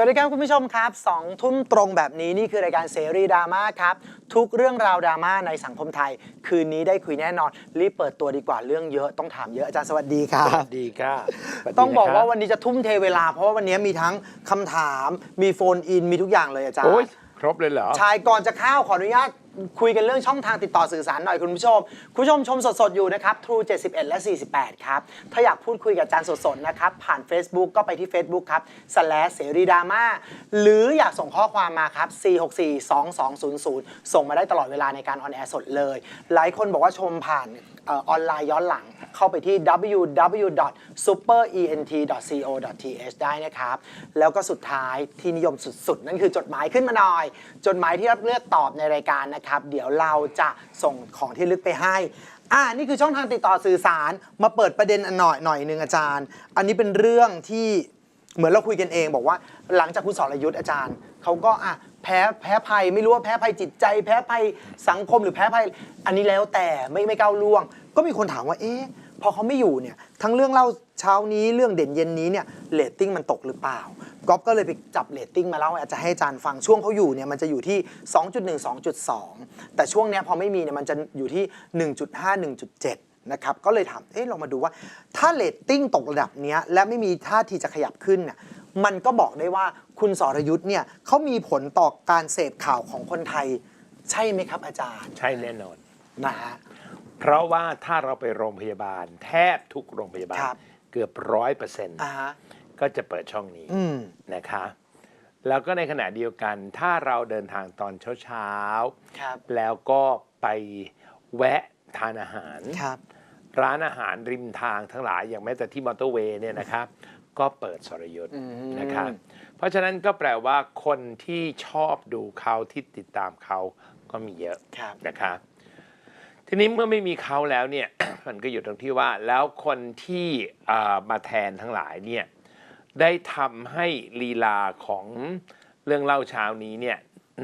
วัสดีครับคุณผู้ชมครับสองทุ่มตรงแบบนี้นี่คือรายการเสรีดราม่าครับ ทุกเรื่องราวดราม่าในสังคมไทย คืนนี้ได้คุยแน่นอน รีบเปิดตัวดีกว่าเรื่องเยอะต้องถามเยอะอาจารย์สวัสดีครัสบ วัสดีค่ะสวัสดีต้องบอกนะครับว่าวันนี้จะทุ่มเทเวลา เพราะว่าวันนี้มีทั้งคำถามมีโฟนอินมีทุกอย่างเลยอาจารย์โอ้ยครบเลยเหรอ ชายก่อนจะเข้าขออนุญาต คุยกันเรื่องช่องทางติดต่อสื่อสารหน่อยคุณผู้ชม คุณผู้ชมชมสดๆ อยู่นะครับ True 71 และ 48 ครับ ถ้าอยากพูดคุยกับอาจารย์สดๆ นะครับ ผ่าน Facebook ก็ไปที่ Facebook ครับ slash เสรีดราม่าหรืออยากส่งข้อความมาครับ 4642200 ส่งมาได้ตลอดเวลาในการออนแอร์สดเลย หลายคนบอกว่าชมผ่าน ออนไลน์ย้อนหลัง เข้าไปที่ www.superent.co.th ได้นะครับ แล้วก็สุดท้ายที่นิยมสุดๆ นั่นคือจดหมายขึ้นมาหน่อย จดหมายที่รับเลือกตอบในรายการนะครับ เดี๋ยวเราจะส่งของที่ลึกไปให้อ่านี่คือช่องทางติดต่อสื่อสารมาเปิดประเด็นอันหน่อยหน่อยหนึ่งอาจารย์ อันนี้เป็นเรื่องที่เหมือนเราคุยกันเองบอกว่า หลังจากคุณสรยุทธ์อาจารย์เขาก็อะ แพ้แพ้ภัยไม่รู้ว่าแพ้ภัยจิตใจ แพ้ภัยสังคมหรือแพ้ภัย อันนี้แล้วแต่ไม่ไม่ก้าวล่วง ก็มีคนถามว่า เอ๊ะพอเขาไม่อยู่เนี่ย ทั้งเรื่องเล่าเช้านี้เรื่องเด่นเย็นนี้เนี่ยเรตติ้งมันตกหรือเปล่าก๊อฟก็เลยไปจับเรตติ้งมาเล่าอาจจะให้อาจารย์ฟังช่วงเขาอยู่เนี่ยมันจะอยู่ที่ 2.1 2.2 แต่ช่วงเนี้ยพอไม่มีเนี่ยมันจะอยู่ที่ 1.5 1.7 นะครับก็เลยถามเอ๊ะลองมาดูว่า ถ้าเรตติ้งตกระดับเนี้ยและไม่มีท่าทีจะขยับขึ้นเนี่ยมันก็บอกได้ว่าคุณสรยุทธ์เนี่ยเขามีผลต่อการเสพข่าวของคนไทย ใช่ไหมครับอาจารย์ ใช่แน่นอนนะฮะเพราะว่าถ้าเราไปโรงพยาบาล แทบทุกโรงพยาบาล ครับ เกือบร้อยเปอร์เซ็นต์อ่าฮะก็จะเปิดช่องนี้ อืม นะคะ แล้วก็ในขณะเดียวกัน ถ้าเราเดินทางตอนเช้าครับ ๆ แล้วก็ไปแวะทานอาหาร ครับ ร้านอาหารริมทางทั้งหลายอย่างแม้แต่ที่มอเตอร์เวย์เนี่ยนะครับ ก็เปิดสรยุทธ์อืมนะครับเพราะฉะนั้นก็แปลว่าคนที่ชอบดูเขาที่ติดตามเขาก็มีเยอะครับนะครับทีนี้เมื่อไม่มีเขาแล้วเนี่ย มันก็อยู่ตรงที่ว่าแล้วคนที่อ่ามาแทนทั้งหลายเนี่ยได้ทำให้ลีลาของเรื่องเล่าเช้านี้เนี่ย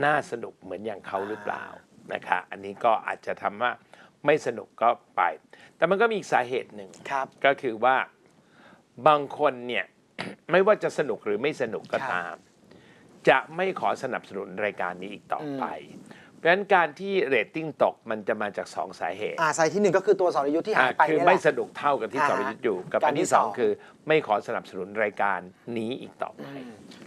น่าสนุกเหมือนอย่างเขาหรือเปล่านะคะอันนี้ก็อาจจะทำว่า ไม่สนุกก็ไป แต่มันก็มีอีกสาเหตุหนึ่งครับก็คือว่าบางคนเนี่ยไม่ว่าจะสนุกหรือไม่สนุกก็ครับตาม จะไม่ขอสนับสนุนรายการนี้อีกต่อไปเพ ราะฉะนั้นการที่เรตติ้งตกมันจะมาจากสองสาเหตุอ่าสายที่หนึ่งก็คือตัวสรยุทธ์ที่หายอะไปคือนี่แหไม่ละ สนุกเท่ากับที่อ่าสรยุทธ์อยู่ กับการอันที่ที่สองสองคือไม่ขอสนับสนุนรายการนี้อีกต่อไป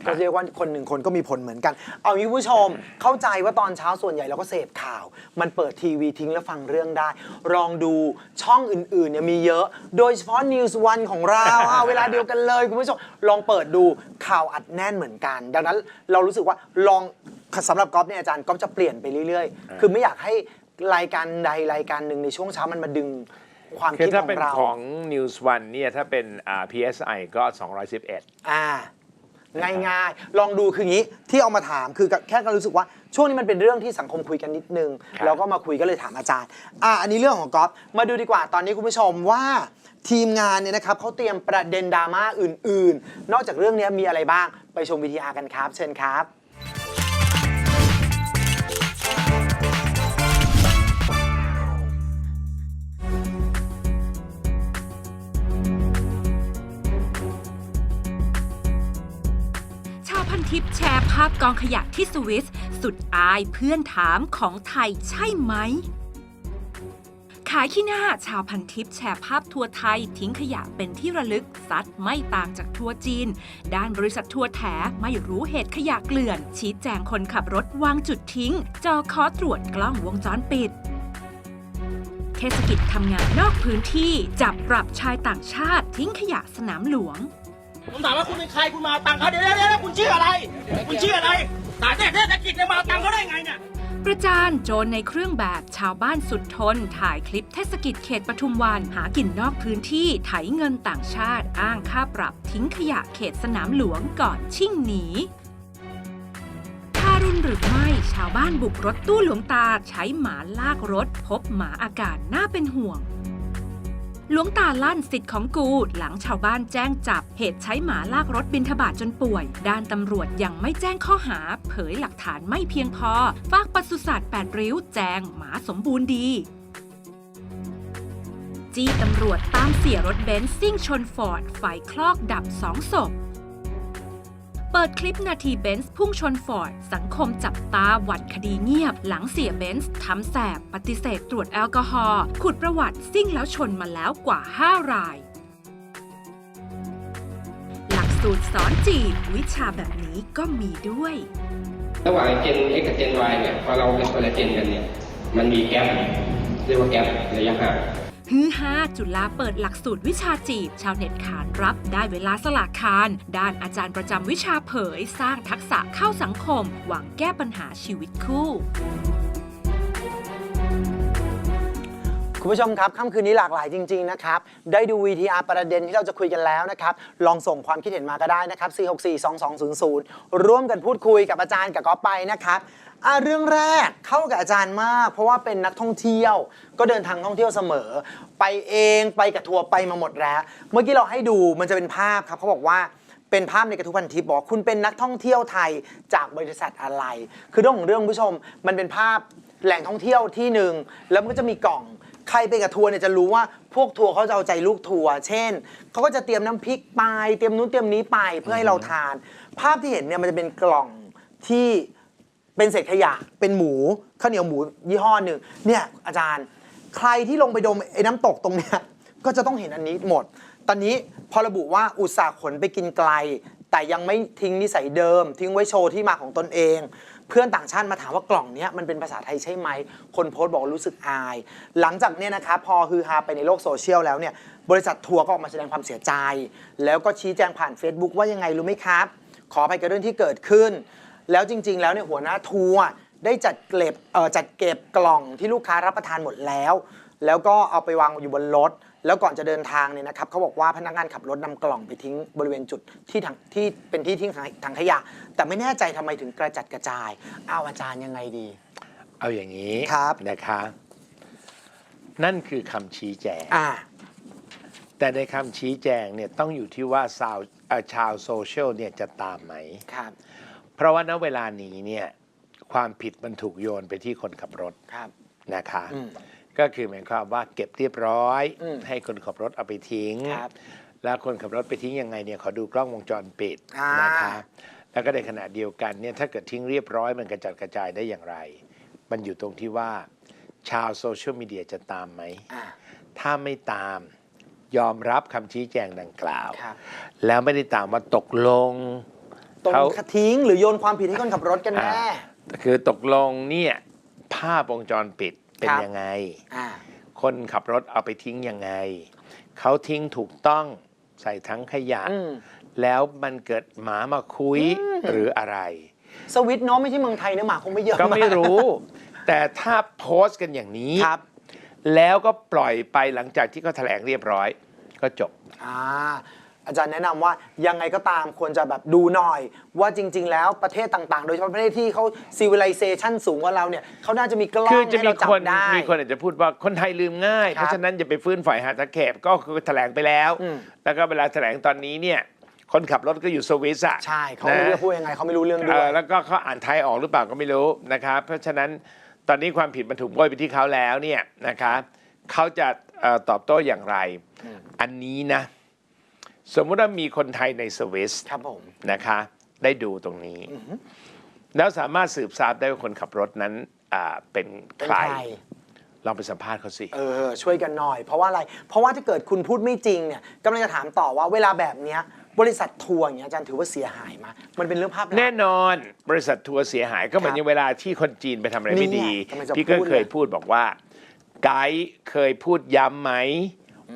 ก็เรียกว่าคนหนึ่งคนก็มีผลเหมือนกัน เอางี้คุณผู้ชม เข้าใจว่าตอนเช้าส่วนใหญ่เราก็เสพข่าว มันเปิดทีวีทิ้งแล้วฟังเรื่องได้ ลองดูช่องอื่นๆเนี่ยมีเยอะ โดยเฉพาะ News One ของเราอะเวลาเดียวกันเลยคุณผู้ชม ลองเปิดดูข่าวอัดแน่นเหมือนกัน ดังนั้นเรารู้สึกว่าลองสำหรับก๊อฟเนี่ยอาจารย์ก๊อฟจะเปลี่ยนไปเรื่อยๆ คือไม่อยากให้รายการใดรายการหนึ่งในช่วงเช้ามันมาดึงความคือคิดถ้าขอเป็นงเราของ News One เนี่ยถ้าเป็นอ่า PSI ก็ 211 อ่าง่ายๆ ลองดูคืออย่างนี้ที่เอามาถามคือแค่ก็รู้สึกว่าช่วงนี้มันเป็นเรื่องที่สังคมคุยกันนิดนึง ครับ แล้วก็มาคุยก็เลยถามอาจารย์อ่าอันนี้เรื่องของก๊อฟมาดูดีกว่าตอนนี้คุณผู้ชมว่า ทีมงานเนี่ยนะครับเขาเตรียมประเด็นดราม่าอื่น ๆ นอกจากเรื่องนี้มีอะไรบ้างไปชมวิทยากันครับ เชิญครับ ชาวพันทิปแชร์ภาพกองขยะที่สวิส สุดอายเพื่อนถามของไทยใช่ไหม ขายขี้หน้าชาวพันทิปแชร์ภาพทัวร์ไทย ทิ้งขยะเป็นที่ระลึกซัดไม่ต่างจากทัวร์จีน ด้านบริษัททัวร์แถไม่รู้เหตุขยะเกลื่อน ชี้แจงคนขับรถวางจุดทิ้ง จอคอตรวจกล้องวงจรปิดเทศกิจทำงานนอกพื้นที่จับปรับชายต่างชาติทิ้งขยะสนามหลวง ผมถามว่าคุณเป็นใครคุณมาตังค์เขาเดี๋ยวเดี๋ยวคุณชื่ออะไร คุณชื่ออะไรสายเทศกิจเนี่ยมาเอาตังค์เขาได้ไงเนี่ยประจานโจรในเครื่องแบบชาวบ้านสุดทน ถ่ายคลิปเทศกิจเขตปทุมวันหากินนอกพื้นที่ไถเงินต่างชาติ อ้างค่าปรับทิ้งขยะเขตสนามหลวงก่อนชิ่งหนีทารุณหรือไม่ชาวบ้านบุกรถตู้หลวงตาใช้หมาลากรถ พบหมาอาการน่าเป็นห่วง หลวงตาลั่นสิทธิ์ของกู หลังชาวบ้านแจ้งจับ เหตุใช้หมาลากรถบินทบาทจนป่วย ด้านตำรวจยังไม่แจ้งข้อหา เผยหลักฐานไม่เพียงพอ ฝากปศุสัตว์แปดริ้วแจงหมาสมบูรณ์ดี จี้ตำรวจตามเสียรถเบนซ์ซิ่งชนฟอร์ดไฟคลอกดับสองศพ เปิดคลิปนาทีเบนซ์พุ่งชนฟอร์ด สังคมจับตาหวั่นคดีเงียบ หลังเสียเบนซ์ทำแสบปฏิเสธตรวจแอลกอฮอล์ขุดประวัติซิ่งแล้วชนมาแล้วกว่า 5 ราย หลักสูตรสอนจีบวิชาแบบนี้ก็มีด้วย ระหว่างเจน X กับเจน Y เนี่ยพอเราเป็นคนละเจนกันเนี่ยมันมีแกลเรียกว่าแกลระยะห่าง ฮือฮาจุฬาเปิดหลักสูตรวิชาจีบ ชาวเน็ตขานรับได้เวลาสลากคานด้านอาจารย์ประจำวิชาเผย สร้างทักษะเข้าสังคม หวังแก้ปัญหาชีวิตคู่ คุณผู้ชมครับค่ำคืนนี้หลากหลายจริง ๆ นะครับ ได้ดู VTR ประเด็นที่เราจะคุยกันแล้วนะครับ ลองส่งความคิดเห็นมาก็ได้นะครับ 4642200 ร่วมกันพูดคุยกับอาจารย์กับก๊อฟไปนะครับอะเรื่องแรกเข้ากับอาจารย์มาก เพราะว่าเป็นนักท่องเที่ยว ก็เดินทางท่องเที่ยวเสมอ ไปเองไปกับทัวร์ไปมาหมดแล้ว เมื่อกี้เราให้ดูมันจะเป็นภาพครับเขาบอกว่าเป็นภาพในกระทู้พันทิปบอกว่าคุณเป็นนักท่องเที่ยวไทยจากบริษัทอะไร คือเรื่องของเรื่องคุณผู้ชมมันเป็นภาพแหล่งท่องเที่ยวที่หนึ่งแล้วมันก็จะมีกล่อง ใครไปกับทัวร์เนี่ยจะรู้ว่าพวกทัวร์เขาจะเอาใจลูกทัวร์เช่นเขาก็จะเตรียมน้ำพริกไปเตรียมนู้นเตรียมนี้ไปเพื่อให้เราทาน ภาพที่เห็นเนี่ยมันจะเป็นกล่องที่เป็นเศษขยะเป็นหมูข้าวเหนียวหมูยี่ห้อหนึ่งเนี่ยอาจารย์ใครที่ลงไปดมไอ้น้ำตกตรงเนี้ยก็จะต้องเห็นอันนี้หมด ตอนนี้พอระบุว่าอุตสาห์ขนไปกินไกล แต่ยังไม่ทิ้งนิสัยเดิม ทิ้งไว้โชว์ที่มาของตนเอง เพื่อนต่างชาติมาถามว่ากล่องนี้มันเป็นภาษาไทยใช่ไหม คนโพสต์บอกรู้สึกอาย หลังจากเนี้ยนะครับพอฮือฮาไปในโลกโซเชียลแล้วเนี่ยบริษัททัวร์ก็ออกมาแสดงความเสียใจ แล้วก็ชี้แจงผ่าน Facebook ว่ายังไงรู้ไหมครับ ขออภัยกับเรื่องที่เกิดขึ้น แล้วจริง ๆ แล้วเนี่ยหัวหน้าทัวร์ได้จัดเก็บจัดเก็บกล่องที่ลูกค้ารับประทานหมดแล้ว แล้วก็เอาไปวางอยู่บนรถ แล้วก่อนจะเดินทางเนี่ยนะครับเขาบอกว่าพนักงานขับรถนำกล่องไปทิ้งบริเวณจุดที่ถังที่เป็นที่ทิ้งถังขยะ แต่ไม่แน่ใจทำไมถึงกระจัดกระจายเอาอาจารย์ยังไงดี เอาอย่างนี้ครับอ่าแต่ในคำชี้แจงเนี่ยต้องอยู่ที่ว่าชาวเอ่อชาวโซเชียลเนี่ยจะตามไหมครับ เพราะว่าณเวลานี้เนี่ยความผิดมันถูกโยนไปที่คนขับรถครับนะคะอืม ก็คือหมายความว่าเก็บเรียบร้อยอืมให้คนขับรถเอาไปทิ้งครับแล้วคนขับรถไปทิ้งยังไงเนี่ยขอดูกล้องวงจรปิดอ่านนะคะแล้วก็ในขณะเดียวกันเนี่ยถ้าเกิดทิ้งเรียบร้อยมันกระจัดกระจายได้อย่างไร มันอยู่ตรงที่ว่าชาวโซเชียลมีเดียจะตามไหมอ่าถ้าไม่ตามยอมรับคำชี้แจงดังกล่าวครับแล้วไม่ได้ตามว่าตกลงตรงเขาทิ้งหรือโยนความผิดให้คนขับรถกันแน่ คือตกลงเนี่ยภาพวงจรปิด เป็นครับยังไงอ่าคนขับรถเอาไปทิ้งยังไง เขาทิ้งถูกต้องใส่ทั้งขยะอืมแล้วมันเกิดหมามาคุยหรืออะไร สวิตเนาะไม่ใช่เมืองไทยนะหมาคงไม่เยอะก็ไม่ากรู้ แต่ถ้าโพสต์กันอย่างนี้ครับ แล้วก็ปล่อยไปหลังจากที่เขาแถลงเรียบร้อย ก็จบอ่า อาจารย์แนะนำว่ายังไงก็ตามควรจะแบบดูหน่อย ว่าจริง ๆ แล้วประเทศต่าง ๆ โดยเฉพาะประเทศที่เขา civilization สูงกว่าเราเนี่ยเขาน่าจะมีกล้องคือจะให้มีเราจับคนได้มีคนอาจจะพูดว่าคนไทยลืมง่ายครับเพราะฉะนั้นอย่าไปฟื้นฝอยหาตะเข็บก็คือแถลงไปแล้วอืมแล้วก็เวลาแถลงตอนนี้เนี่ยคนขับรถก็อยู่สวิสอะใช่เขาไม่รู้นะจะพูดยังไงเขาไม่รู้เรื่องด้เอวยอแล้วก็เขาอ่านไทยออกหรือเปล่าก็ไม่รู้นะครับเพราะฉะนั้นตอนนี้ความผิดมันถูกโบยไปที่เขาแล้วเนี่ยนะคะเขาจะเอ่อตอบโต้อย่างไร อันนี้นะ สมมุติว่ามีคนไทยในสวิสครับผม นะคะ ได้ดูตรงนี้ แล้วสามารถสืบทราบได้ว่าคนขับรถนั้นอ่าเป็นเป็นใครใคร ลองไปสัมภาษณ์เขาสิ เออช่วยกันหน่อย เพราะว่าอะไร เพราะว่าถ้าเกิดคุณพูดไม่จริงเนี่ยกำลังจะถามต่อว่าเวลาแบบเนี้ยบริษัททัวร์อย่างเงี้ยอาจารย์ถือว่าเสียหายไหมามันเป็นเรื่องภาพลักษณ์ แน่นอนบริษัททัวร์เสียหายก็เหมือนครับอย่างเวลาที่คนจีนไปทำอะไรไม่ดี นี่ไงกำลังจะพี่ก็พูด เคยเลยพูดบอกว่า ไกด์เคยพูดย้ำไหม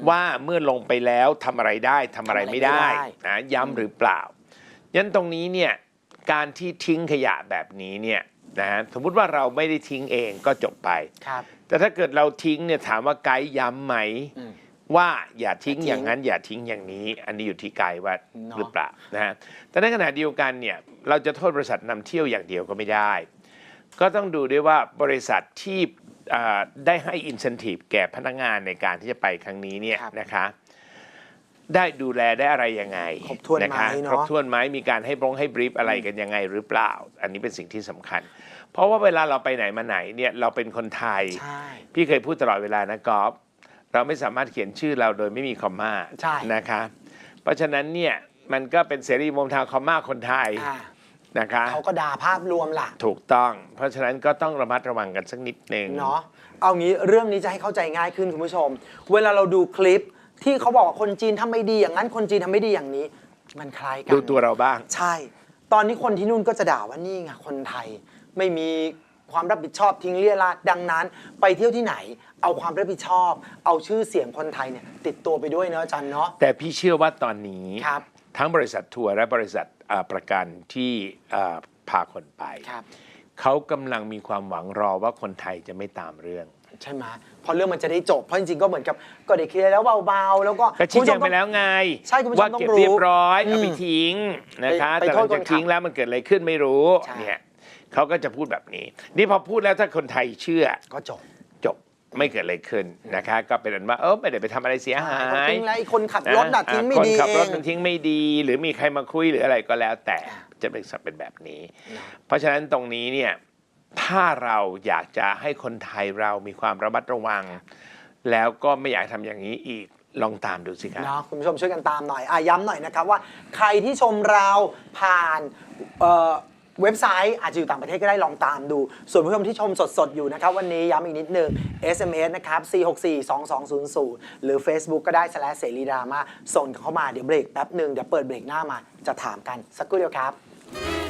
ว่าเมื่อลงไปแล้วทำอะไรได้ทำอะไรไม่ได้นะย้ำหรือเปล่ายันตรงนี้เนี่ยการที่ทิ้งขยะแบบนี้เนี่ยนะฮะสมมุติว่าเราไม่ได้ทิ้งเองก็จบไป ครับแต่ถ้าเกิดเราทิ้งเนี่ยถามว่าไกด์ย้ำไหม อืม ว่าอย่าทิ้งอย่าทิ้งอย่างนั้นอย่าทิ้งอย่างนี้ อันนี้อยู่ที่ไกด์ว่าเนาะ หรือเปล่านะฮะแต่ในขณะเดียวกันเนี่ยเราจะโทษบริษัทนำเที่ยวอย่างเดียวก็ไม่ได้ ก็ต้องดูด้วยว่าบริษัทที่อ่า ได้ให้อินเซนティブแก่พนักงานในการที่จะไปครั้งนี้เนี่ย ครับ นะคะ ได้ดูแลได้อะไรยังไง ครบถ้วนไหม นะคะ เนอะ ครบถ้วนไหมมีการให้บรงให้บรีฟอะไรกันยังไงหรือเปล่า อันนี้เป็นสิ่งที่สำคัญ เพราะว่าเวลาเราไปไหนมาไหนเนี่ยเราเป็นคนไทย ใช่ พี่เคยพูดตลอดเวลานะกอล์ฟเราไม่สามารถเขียนชื่อเราโดยไม่มีคอมมา ใช่ นะคะ เพราะฉะนั้นเนี่ย มันก็เป็นเสรีมุมทางคอมมาคนไทย อ่า นะคะเขาก็ด่าภาพรวมล่ะ ถูกต้อง เพราะฉะนั้นก็ต้องระมัดระวังกันสักนิดหนึ่งเนาะเอางี้เรื่องนี้จะให้เข้าใจง่ายขึ้นคุณผู้ชม เวลาเราดูคลิปที่เขาบอกว่าคนจีนทำไม่ดีอย่างนั้น คนจีนทำไม่ดีอย่างนี้ มันคล้ายกันดูตัวเราบ้าง ใช่ ตอนนี้คนที่นู่นก็จะด่าว่านี่ไงคนไทย ไม่มีความรับผิดชอบทิ้งเลี่ยราดดังนั้น ไปเที่ยวที่ไหน เอาความรับผิดชอบ เอาชื่อเสียงคนไทยเนี่ยติดตัวไปด้วยเนาะอาจารย์เนาะแต่พี่เชื่อว่าตอนนี้ครับ ทั้งบริษัททัวร์และบริษัทอ่าประกันที่อ่าพาคนไปครับเขากำลังมีความหวังรอว่าคนไทยจะไม่ตามเรื่องใช่ไหมเพราะเรื่องมันจะได้จบ เพราะจริงๆ ก็เหมือนกับก็ได้เคลียร์แล้วเบาๆ แล้วก็ก็ชี้แจงคุณไปผู้ชมต้องแล้วไง ใช่คุณผู้ชมว่าต้องเก็บรู้เรียบร้อยอืมเอาไปทิ้งนะคะไปแต่ไปหลังโทษคนจากขับทิ้งแล้วมันเกิดอะไรขึ้นไม่รู้ใช่เนี่ยเขาก็จะพูดแบบนี้ นี่พอพูดแล้วถ้าคนไทยเชื่อก็จบจบ ไม่เกิดอะไรขึ้นนะคะก็เป็นอันว่าเออไม่ได้ไปทำอะไรเสียหาใช่ยทิ้งแล้วไอ้คนขับรถน่ะอ่ทิ้งไม่คนดีขับรถเองมันทิ้งไม่ดี หรือมีใครมาคุยหรืออะไรก็แล้วแต่อ่าจะเป็นสับเป็นแบบนี้นะเพราะฉะนั้นตรงนี้เนี่ยถ้าเราอยากจะให้คนไทยเรามีความระมัดระวัง แล้วก็ไม่อยากทำอย่างนี้อีกลองตามดูสิครับ เนาะคุณผู้ชมช่วยกันตามหน่อยอะย้ำหน่อยนะครับว่าใครที่ชมเราผ่านเอ่อ เว็บไซต์อาจจะอยู่ต่างประเทศก็ได้ลองตามดู ส่วนผู้ชมที่ชมสดๆ อยู่นะครับ วันนี้ย้ำอีกนิดนึง SMS นะครับ 4642200 หรือ Facebook ก็ได้แสลเสรีดราม่าส่งเข้ามาเดี๋ยวเบรกแป๊บหนึ่งเดี๋ยวเปิดเบรกหน้ามาจะถามกันสักครู่เดียวครับ